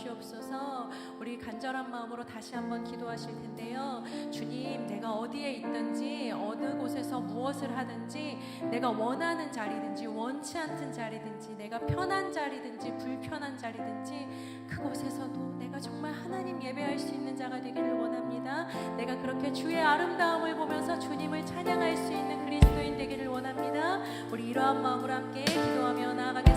주시옵소서. 우리 간절한 마음으로 다시 한번 기도하실 텐데요. 주님, 내가 어디에 있든지 어느 곳에서 무엇을 하든지 내가 원하는 자리든지 원치 않는 자리든지 내가 편한 자리든지 불편한 자리든지 그곳에서도 내가 정말 하나님 예배할 수 있는 자가 되기를 원합니다. 내가 그렇게 주의 아름다움을 보면서 주님을 찬양할 수 있는 그리스도인 되기를 원합니다. 우리 이러한 마음으로 함께 기도하며 나아가겠습니다.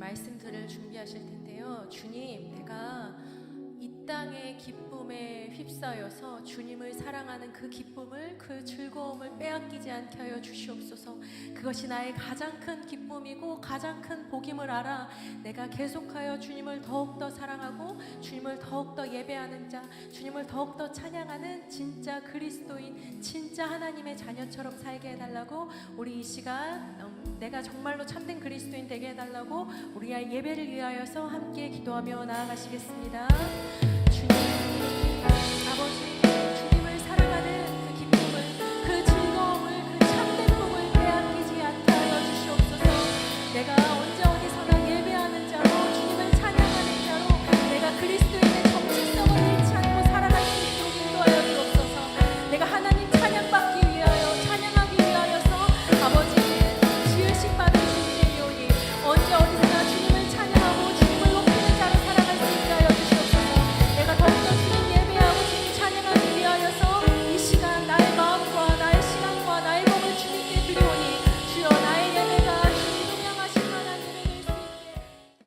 말씀들을 준비하실 텐데요. 주님, 내가 이 땅의 기쁨에 휩싸여서 주님을 사랑하는 그 기쁨을 그 즐거움을 빼앗기지 않게 하여 주시옵소서. 그것이 나의 가장 큰 기쁨이고 가장 큰 복임을 알아 내가 계속하여 주님을 더욱더 사랑하고 주님을 더욱더 예배하는 자 주님을 더욱더 찬양하는 진짜 그리스도인 진짜 하나님의 자녀처럼 살게 해달라고 우리 이 시간 음, 내가 정말로 참된 그리스도인 되게 해달라고 우리의 예배를 위하여서 함께 기도하며 나아가시겠습니다